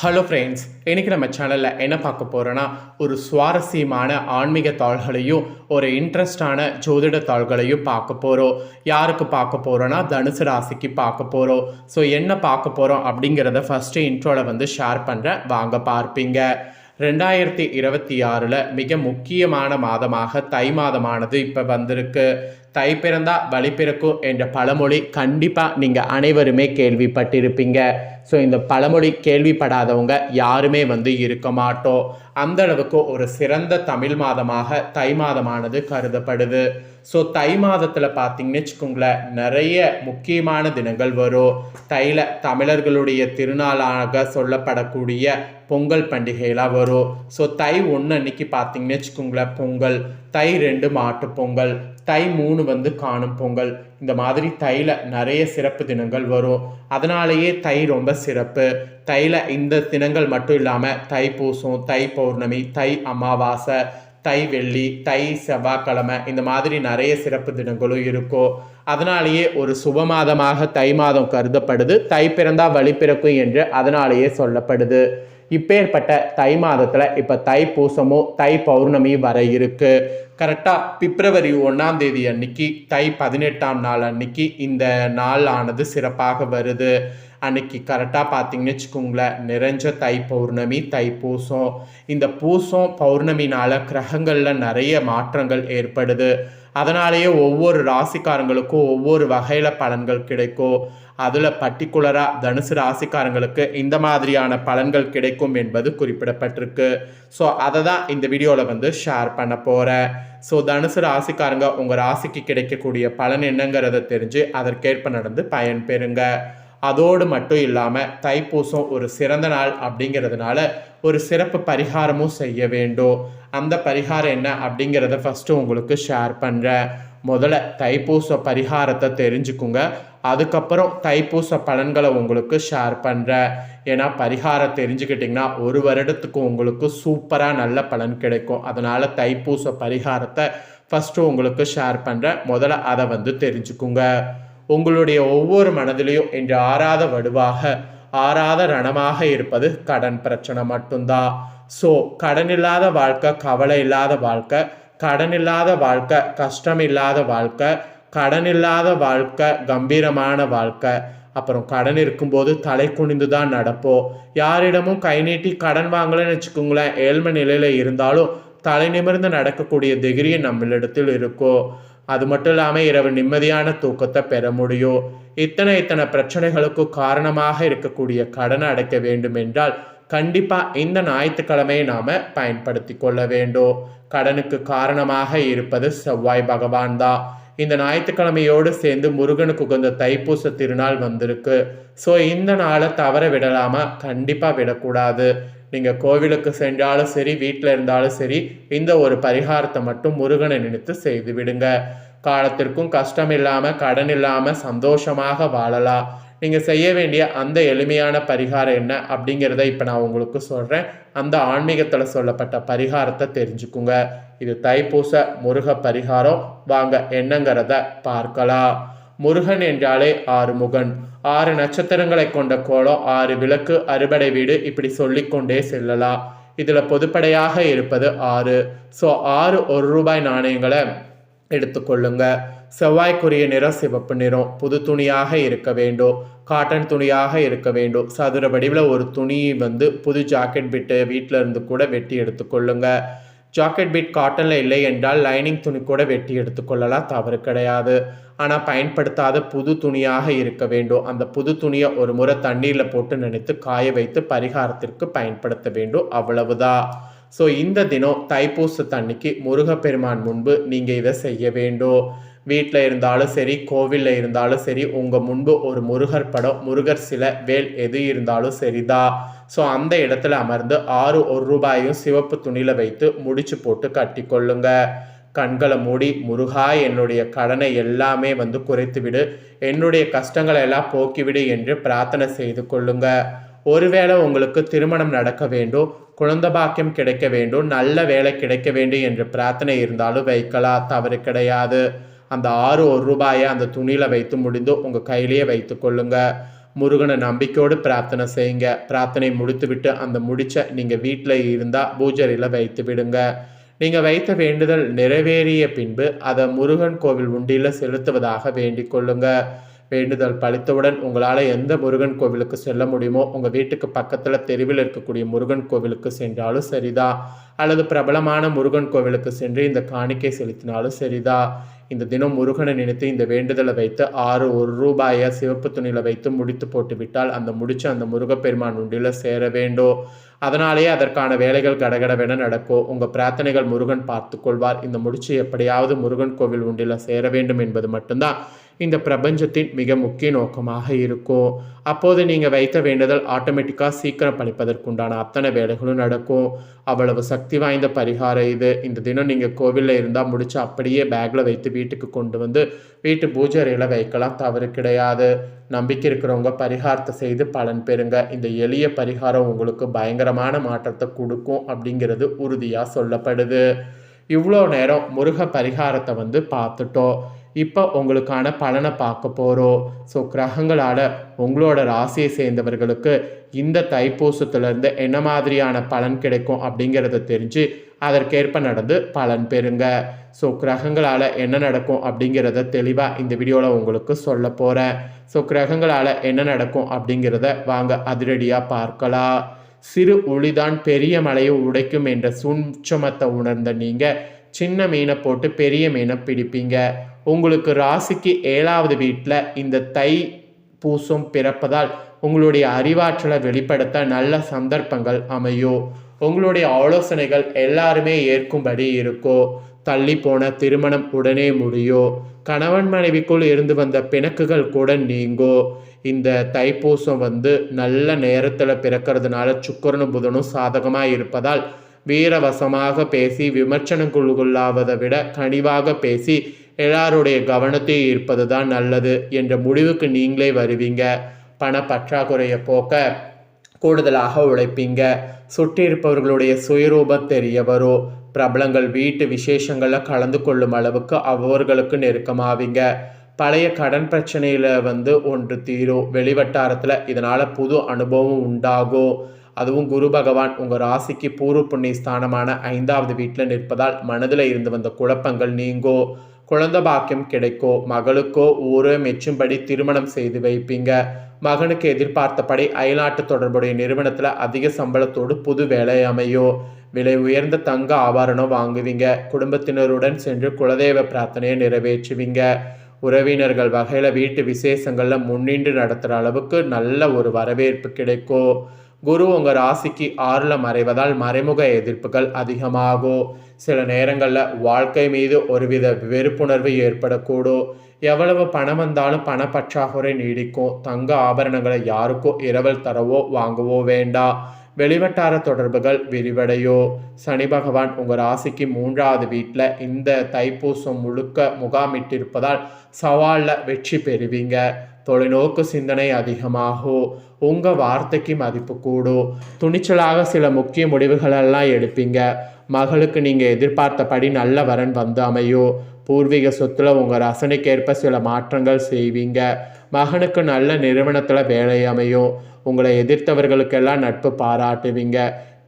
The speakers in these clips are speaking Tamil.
ஹலோ ஃப்ரெண்ட்ஸ் இன்றைக்கி நம்ம சேனலில் என்ன பார்க்க போகிறோன்னா ஒரு சுவாரஸ்யமான ஆன்மீக தாள்களையும் ஒரு இன்ட்ரெஸ்டான ஜோதிட தாள்களையும் பார்க்க போகிறோம் யாருக்கு பார்க்க போகிறோன்னா தனுசு ராசிக்கு பார்க்க போகிறோம் ஸோ என்ன பார்க்க போகிறோம் அப்படிங்கிறத ஃபஸ்ட்டு இன்ட்ரோவில் வந்து ஷேர் பண்ணுறேன் வாங்க பார்ப்பீங்க. ரெண்டாயிரத்தி இருபத்தி ஆறில் மிக முக்கியமான மாதமாக தை மாதமானது இப்போ வந்திருக்கு. தை பிறந்தா வழி பிறக்கும் என்ற பழமொழி கண்டிப்பாக நீங்கள் அனைவருமே கேள்விப்பட்டிருப்பீங்க. ஸோ இந்த பழமொழி கேள்விப்படாதவங்க யாருமே வந்து இருக்க மாட்டோம். அந்த அளவுக்கு ஒரு சிறந்த தமிழ் மாதமாக தை மாதமானது கருதப்படுது. ஸோ தை மாதத்தில் பார்த்தீங்கன்னு வச்சுக்கோங்களேன் நிறைய முக்கியமான தினங்கள் வரும். தைல தமிழர்களுடைய திருநாளாக சொல்லப்படக்கூடிய பொங்கல் பண்டிகையெல்லாம் வரும். ஸோ தை ஒன்று அன்னைக்கு பார்த்தீங்கன்னு வச்சுக்கோங்களேன் பொங்கல். தை ரெண்டு மாட்டு பொங்கல். தை மூணு வந்து காணும் பொங்கல். இந்த மாதிரி தையில் நிறைய சிறப்பு தினங்கள் வரும். அதனாலேயே தை ரொம்ப சிறப்பு. தையில் இந்த தினங்கள் மட்டும் இல்லாமல் தைப்பூசம் தை பௌர்ணமி தை அமாவாசை தை வெள்ளி தை செவ்வாய்க்கிழமை இந்த மாதிரி நிறைய சிறப்பு தினங்களும் இருக்கும். அதனாலேயே ஒரு சுப மாதமாக தை மாதம் கருதப்படுது. தை பிறந்தா வழி பிறக்கும் என்று அதனாலேயே சொல்லப்படுது. இப்பேற்பட்ட தை மாதத்தில் இப்போ தை பூசமும் தை பௌர்ணமி வர இருக்கு. கரெக்டாக பிப்ரவரி ஒன்றாம் தேதி அன்னைக்கு தை பதினெட்டாம் நாள் அன்னைக்கு இந்த நாள் ஆனது சிறப்பாக வருது. அன்னைக்கு கரெக்டாக பார்த்தீங்கன்னு வச்சுக்கோங்களேன் நிறைஞ்ச தை பௌர்ணமி தை பூசம். இந்த பூசம் பௌர்ணமினால கிரகங்களில் நிறைய மாற்றங்கள் ஏற்படுது. அதனாலேயே ஒவ்வொரு ராசிக்காரங்களுக்கும் ஒவ்வொரு வகையில் பலன்கள் கிடைக்கும். அதில் பர்டிகுலராக தனுசு ராசிக்காரங்களுக்கு இந்த மாதிரியான பலன்கள் கிடைக்கும் என்பது குறிப்பிடப்பட்டிருக்கு. ஸோ அதை தான் இந்த வீடியோவில் வந்து ஷேர் பண்ண போகிறேன் ஸோ தனுசு ராசிக்காரங்க உங்கள் ராசிக்கு கிடைக்கக்கூடிய பலன் என்னங்கிறத தெரிஞ்சு அதற்கேற்ப நடந்து பயன்பெறுங்க அதோடு மட்டும் இல்லாமல் தைப்பூசம் ஒரு சிறந்த நாள் அப்படிங்கிறதுனால ஒரு சிறப்பு பரிகாரமும் செய்ய வேண்டும். அந்த பரிகாரம் என்ன அப்படிங்கிறத ஃபஸ்ட்டு உங்களுக்கு ஷேர் பண்ணுறேன் முதல்ல தைப்பூச பரிகாரத்தை தெரிஞ்சுக்குங்க. அதுக்கப்புறம் தைப்பூச பலன்களை உங்களுக்கு ஷேர் பண்ணுறேன் ஏன்னா பரிகாரம் தெரிஞ்சுக்கிட்டிங்கன்னா ஒரு வருடத்துக்கு உங்களுக்கு சூப்பராக நல்ல பலன் கிடைக்கும். அதனால் தைப்பூச பரிகாரத்தை ஃபஸ்ட்டு உங்களுக்கு ஷேர் பண்ணுறேன் முதல்ல அதை வந்து தெரிஞ்சுக்குங்க. உங்களுடைய ஒவ்வொரு மனதிலையும் இன்று ஆறாத வடுவாக ஆறாத ரணமாக இருப்பது கடன் பிரச்சனை மட்டும்தான் ஸோ கடன் இல்லாத வாழ்க்கை கவலை இல்லாத வாழ்க்கை கடன் இல்லாத வாழ்க்கை கஷ்டம் இல்லாத வாழ்க்கை கடன் இல்லாத வாழ்க்கை கம்பீரமான வாழ்க்கை. அப்புறம் கடன் இருக்கும்போது தலை குனிந்து தான் நடப்போம் யாரிடமும் கை நீட்டி கடன் வாங்கலைன்னு வச்சுக்கோங்களேன் ஏழ்மை நிலையில் இருந்தாலும் தலை நிமிர்ந்து நடக்கக்கூடிய திகிரியும் நம்மளிடத்தில் இருக்கும் அது மட்டும் இல்லாமல் இரவு நிம்மதியான தூக்கத்தை பெற முடியும். இத்தனை இத்தனை பிரச்சனைகளுக்கு காரணமாக இருக்கக்கூடிய கடனை அடைக்க வேண்டும் என்றால் கண்டிப்பாக இந்த ஞாயிற்றுக்கிழமையை நாம் பயன்படுத்தி கொள்ள வேண்டும். கடனுக்கு காரணமாக இருப்பது செவ்வாய் பகவான் தான். இந்த ஞாயிற்றுக்கிழமையோடு சேர்ந்து முருகனுக்கு உகந்த தைப்பூச திருநாள் வந்திருக்கு. ஸோ இந்த நாளை தவற விடலாமா கண்டிப்பாக விடக்கூடாது. நீங்கள் கோவிலுக்கு சென்றாலும் சரி வீட்டில் இருந்தாலும் சரி இந்த ஒரு பரிகாரத்தை மட்டும் முருகனை நினைத்து செய்து விடுங்க. காலத்திற்கும் கஷ்டம் இல்லாமல் கடன் இல்லாமல் சந்தோஷமாக வாழலாம். நீங்கள் செய்ய வேண்டிய அந்த எளிமையான பரிகாரம் என்ன அப்படிங்கிறத இப்போ நான் உங்களுக்கு சொல்கிறேன் அந்த ஆன்மீகத்தில் சொல்லப்பட்ட பரிகாரத்தை தெரிஞ்சுக்குங்க. இது தைப்பூச முருக பரிகாரம். வாங்க என்னங்கிறத பார்க்கலாம். முருகன் என்றாலே ஆறு முகன் ஆறு நட்சத்திரங்களை கொண்ட கோலம் ஆறு விளக்கு அறுபடை வீடு இப்படி சொல்லிக்கொண்டே செல்லலாம். இதில் பொதுப்படையாக இருப்பது ஆறு. ஸோ ஆறு ஒரு ரூபாய் நாணயங்களை எடுத்துக்கொள்ளுங்க செவ்வாய்க்குரிய நிறம் சிவப்பு நிறம். புது துணியாக இருக்க வேண்டும். காட்டன் துணியாக இருக்க வேண்டும். சதுர வடிவில் ஒரு துணி வந்து புது ஜாக்கெட் பிட்டு வீட்டில் இருந்து கூட வெட்டி எடுத்துக்கொள்ளுங்கள் ஜாக்கெட் பிட் காட்டனில் இல்லை என்றால் லைனிங் துணி கூட வெட்டி எடுத்துக்கொள்ளலாம் தவறு கிடையாது. ஆனால் பயன்படுத்தாத புது துணியாக இருக்க வேண்டும். அந்த புது துணியை ஒரு முறை தண்ணீரில் போட்டு நினைத்து காய வைத்து பரிகாரத்திற்கு பயன்படுத்த வேண்டும். அவ்வளவுதான் ஸோ இந்த தினம் தைப்பூச தண்ணிக்கு முருகப்பெருமான் முன்பு நீங்கள் இதை செய்ய வேண்டும். வீட்டில் இருந்தாலும் சரி கோவிலில் இருந்தாலும் சரி உங்கள் முன்பு ஒரு முருகர் படம் முருகர் சில வேல் எது இருந்தாலும் சரிதான் ஸோ அந்த இடத்துல அமர்ந்து ஆறு ஒரு ரூபாயும் சிவப்பு துணியில் வைத்து முடிச்சு போட்டு கட்டி கொள்ளுங்க கண்களை மூடி முருகா என்னுடைய கடனை எல்லாமே வந்து குறைத்துவிடு என்னுடைய கஷ்டங்களை எல்லாம் போக்கிவிடு என்று பிரார்த்தனை செய்து கொள்ளுங்க. ஒருவேளை உங்களுக்கு திருமணம் நடக்க வேண்டும் குழந்தை பாக்கியம் கிடைக்க வேண்டும் நல்ல வேலை கிடைக்க வேண்டும் என்று பிரார்த்தனை இருந்தாலும் வைக்கலாம் தவறு கிடையாது. அந்த ஆறு ஒரு ரூபாயை அந்த துணியில் வைத்து முடிந்து உங்கள் கையிலேயே வைத்து கொள்ளுங்க. முருகனை நம்பிக்கையோடு பிரார்த்தனை செய்யுங்க. பிரார்த்தனை முடித்துவிட்டு அந்த முடிச்ச நீங்கள் வீட்டில் இருந்தால் பூஜரையில் வைத்து விடுங்க. நீங்கள் வைத்த வேண்டுதல் நிறைவேறிய பின்பு அதை முருகன் கோவில் உண்டியில் செலுத்துவதாக வேண்டிக் கொள்ளுங்க. வேண்டுதல் பழித்தவுடன் உங்களால் எந்த முருகன் கோவிலுக்கு செல்ல முடியுமோ உங்கள் வீட்டுக்கு பக்கத்தில் தெருவில் இருக்கக்கூடிய முருகன் கோவிலுக்கு சென்றாலும் சரிதான் அல்லது பிரபலமான முருகன் கோவிலுக்கு சென்று இந்த காணிக்கை செலுத்தினாலும் சரிதா? இந்த தினம் முருகனை நினைத்து இந்த வேண்டுதலை வைத்து ஆறு ஒரு ரூபாயை சிவப்பு துணியில் வைத்து முடித்து போட்டுவிட்டால் அந்த முடிச்சு அந்த முருகப்பெருமான் உண்டியில் சேர வேண்டும் அதனாலேயே அதற்கான வேலைகள் கடகடவென நடக்கும் உங்கள் பிரார்த்தனைகள் முருகன் பார்த்து கொள்வார். இந்த முடிச்சு எப்படியாவது முருகன் கோவில் உண்டியில் சேர வேண்டும் என்பது மட்டும்தான். இந்த பிரபஞ்சத்தின் மிக முக்கிய நோக்கமாக இருக்கும் அப்போது நீங்கள் வைத்த வேண்டுதல் ஆட்டோமேட்டிக்காக சீக்கிரம் பழிப்பதற்குண்டான அத்தனை வேலைகளும் நடக்கும். அவ்வளவு சக்தி வாய்ந்த பரிகாரம் இது. இந்த தினம் நீங்கள் கோவிலில் இருந்தால் முடிச்சு அப்படியே பேக்கில் வைத்து வீட்டுக்கு கொண்டு வந்து வீட்டு பூஜை அறையில் வைக்கலாம். தவறு கிடையாது. நம்பிக்கை இருக்கிறவங்க பரிகாரத்தை செய்து பலன் பெறுங்க. இந்த எளிய பரிகாரம் உங்களுக்கு பயங்கரமான மாற்றத்தை கொடுக்கும் அப்படிங்கிறது உறுதியாக சொல்லப்படுது. இவ்வளோ நேரம் முருக பரிகாரத்தை வந்து பார்த்துட்டோம். இப்போ உங்களுக்கான பலனை பார்க்க போகிறோம் ஸோ கிரகங்களால் உங்களோட ராசியை சேர்ந்தவர்களுக்கு இந்த தைப்பூசத்துலேருந்து என்ன மாதிரியான பலன் கிடைக்கும் அப்படிங்கிறத தெரிஞ்சு அதற்கேற்ப நடந்து பலன் பெறுங்க. ஸோ கிரகங்களால் என்ன நடக்கும் அப்படிங்கிறத தெளிவாக இந்த வீடியோவில் உங்களுக்கு சொல்ல போகிறேன் ஸோ கிரகங்களால் என்ன நடக்கும் அப்படிங்கிறத வாங்க அதிரடியாக பார்க்கலாம். சிறு ஒளிதான் பெரிய மலையை உடைக்கும் என்ற சுஞ்சமத்தை உணர்ந்த நீங்கள் சின்ன மீனை போட்டு பெரிய மீனை பிடிப்பீங்க. உங்களுக்கு ராசிக்கு ஏழாவது வீட்டில் இந்த தை பூசம் பிறப்பதால் உங்களுடைய அறிவாற்றலை வெளிப்படுத்த நல்ல சந்தர்ப்பங்கள் அமையும் உங்களுடைய ஆலோசனைகள் எல்லாருமே ஏற்கும்படி இருக்கோ. தள்ளி போன திருமணம் உடனே முடியோ. கணவன் மனைவிக்குள் இருந்து வந்த பிணக்குகள் கூட நீங்கோ. இந்த தைப்பூசம் வந்து நல்ல நேரத்தில் பிறக்கிறதுனால சுக்கரனும் புதனும் சாதகமாக இருப்பதால் வீரவசமாக பேசி விமர்சனங்களுக்குள்ளாவதை விட கனிவாக பேசி எல்லாருடைய கவனத்தை ஈர்ப்பது தான் நல்லது என்ற முடிவுக்கு நீங்களே வருவீங்க. பண பற்றாக்குறையை போக்க கூடுதலாக உழைப்பீங்க. சுற்றி இருப்பவர்களுடைய சுயரூபம் தெரிய வரும். பிரபலங்கள் வீட்டு விசேஷங்களில் கலந்து கொள்ளும் அளவுக்கு அவர்களுக்கு நெருக்கமாவீங்க. பழைய கடன் பிரச்சனையில் வந்து ஒன்று தீரும். வெளிவட்டாரத்தில் இதனால் புது அனுபவம் உண்டாகும். அதுவும் குரு பகவான் உங்கள் ராசிக்கு பூர்வ புண்ணிய ஸ்தானமான ஐந்தாவது வீட்டில் நிற்பதால் மனதில் இருந்து வந்த குழப்பங்கள் நீங்கோ குழந்த பாக்கியம் கிடைக்கோ மகளுக்கோ ஊரே மெச்சும்படி திருமணம் செய்து வைப்பீங்க. மகனுக்கு எதிர்பார்த்தபடி அயல்நாட்டு தொடர்புடைய நிறுவனத்தில் அதிக சம்பளத்தோடு புது வேலை அமையோ விலை உயர்ந்த தங்க ஆபரணம் வாங்குவீங்க. குடும்பத்தினருடன் சென்று குலதெய்வ பிரார்த்தனையை நிறைவேற்றுவீங்க. உறவினர்கள் வகையில் வீட்டு விசேஷங்களில் முன்னின்று நடத்துகிற அளவுக்கு நல்ல ஒரு வரவேற்பு கிடைக்கும் குரு உங்கள் ராசிக்கு ஆறில் மறைவதால் மறைமுக எதிர்ப்புகள் அதிகமாகும் சில நேரங்களில் வாழ்க்கை மீது ஒருவித வெறுப்புணர்வு ஏற்படக்கூடும் எவ்வளவு பணம் வந்தாலும் பணப்பற்றாக்குறை நீடிக்கும். தங்க ஆபரணங்களை யாருக்கோ இரவல் தரவோ வாங்கவோ வேண்டாம் வெளிவட்டார தொடர்புகள் விரிவடையோ. சனி பகவான் உங்கள் ராசிக்கு மூன்றாவது வீட்டில் இந்த தைப்பூசம் முழுக்க முகாமிட்டிருப்பதால் சவாலில் வெற்றி பெறுவீங்க. தொலைநோக்கு சிந்தனை அதிகமாகும் உங்கள் வார்த்தைக்கு மதிப்பு கூடும் துணிச்சலாக சில முக்கிய முடிவுகளெல்லாம் எடுப்பீங்க. மகளுக்கு நீங்கள் எதிர்பார்த்தபடி நல்ல வரன் வந்து அமையும் பூர்வீக சொத்தில் உங்கள் ரசனைக்கேற்ப சில மாற்றங்கள் செய்வீங்க. மகனுக்கு நல்ல நிறுவனத்தில் வேலை அமையும் உங்களை எதிர்த்தவர்களுக்கெல்லாம் நட்பு பாராட்டுவீங்க.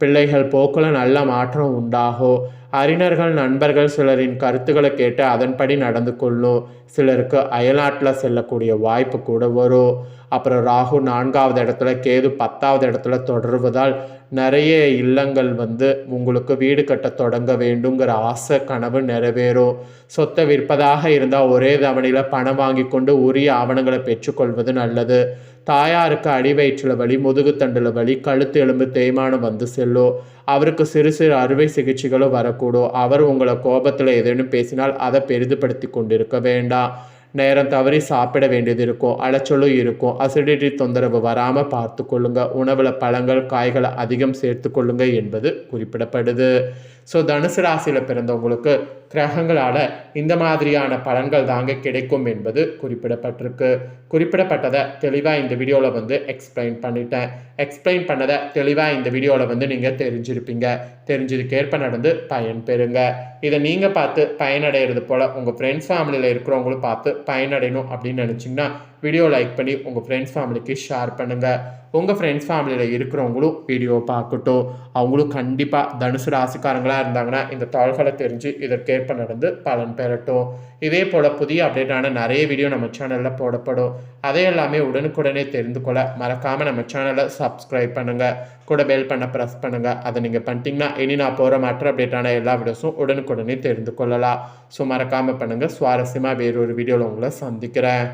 பிள்ளைகள் போக்கில் நல்ல மாற்றம் உண்டாகும் அறிஞர்கள் நண்பர்கள் சிலரின் கருத்துக்களை கேட்டு அதன்படி நடந்து கொள்ளும் சிலருக்கு அயல்நாட்டில் செல்லக்கூடிய வாய்ப்பு கூட வரும். அப்புறம் ராகு நான்காவது இடத்துல கேது பத்தாவது இடத்துல தொடர்வதால் நிறைய இல்லங்கள் வந்து உங்களுக்கு வீடு கட்ட தொடங்க வேண்டுங்கிற ஆசை கனவு நிறைவேறும். சொத்தை விற்பதாக இருந்தால் ஒரே தவணையில் பணம் வாங்கி கொண்டு உரிய ஆவணங்களை பெற்றுக்கொள்வது நல்லது. தாயாருக்கு அடிவயிற்றில் வலி முதுகுத்தண்டில் வலி கழுத்து எலும்பு தேய்மானம் வந்து செல்லும். அவருக்கு சிறு சிறு அறுவை சிகிச்சைகளும் வரக்கூடும். அவர் உங்களை கோபத்தில் ஏதேனும் பேசினால் அதை பெரிதுபடுத்தி கொண்டிருக்க வேண்டாம். நேரம் தவறி சாப்பிட வேண்டியது இருக்கும். அலைச்சலும் இருக்கும். அசிடிட்டி தொந்தரவு வராமல் பார்த்து கொள்ளுங்க. உணவில் பழங்கள் காய்களை அதிகம் சேர்த்து கொள்ளுங்க என்பது குறிப்பிடப்படுது. ஸோ தனுசு ராசியில் பிறந்தவங்களுக்கு கிரகங்களால் இந்த மாதிரியான பலன்கள் தாங்க கிடைக்கும் என்பது குறிப்பிடப்பட்டிருக்கு. குறிப்பிடப்பட்டதை தெளிவாக இந்த வீடியோவில் வந்து எக்ஸ்பிளைன் பண்ணிட்டேன். எக்ஸ்பிளைன் பண்ணதை தெளிவாக இந்த வீடியோவில் வந்து நீங்கள் தெரிஞ்சிருப்பீங்க. தெரிஞ்சதுக்கேற்ப நடந்து பயன் பெறுங்க. இதை நீங்கள் பார்த்து பயனடைகிறது போல் உங்கள் ஃப்ரெண்ட்ஸ் ஃபேமிலியில் இருக்கிறவங்களும் பார்த்து பயனடையணும் அப்படின்னு நினச்சிங்கன்னா வீடியோ லைக் பண்ணி உங்கள் ஃப்ரெண்ட்ஸ் ஃபேமிலிக்கு ஷேர் பண்ணுங்கள் உங்கள் ஃப்ரெண்ட்ஸ் ஃபேமிலியில் இருக்கிறவங்களும் வீடியோ பார்க்கட்டும். அவங்களும் கண்டிப்பாக தனுசு ராசிக்காரங்களாக இருந்தாங்கன்னா இந்த தாள்களை தெரிஞ்சு இதற்கேற்ப நடந்து பலன் பெறட்டும். இதே போல் புதிய அப்டேட்டான நிறைய வீடியோ நம்ம சேனலில் போடப்படும். அதே எல்லாமே உடனுக்குடனே தெரிந்து கொள்ள மறக்காமல் நம்ம சேனலை சப்ஸ்கிரைப் பண்ணுங்கள் கூட பெல் பண்ண ப்ரெஸ் பண்ணுங்கள் அதை நீங்கள் பண்ணிட்டீங்கன்னா இனி நான் போகிற மற்ற அப்டேட்டான எல்லா வீடியோஸும் உடனுக்குடனே தெரிந்து கொள்ளலாம். ஸோ மறக்காமல் பண்ணுங்கள் சுவாரஸ்யமாக வேறொரு வீடியோவில் உங்களை சந்திக்கிறேன்.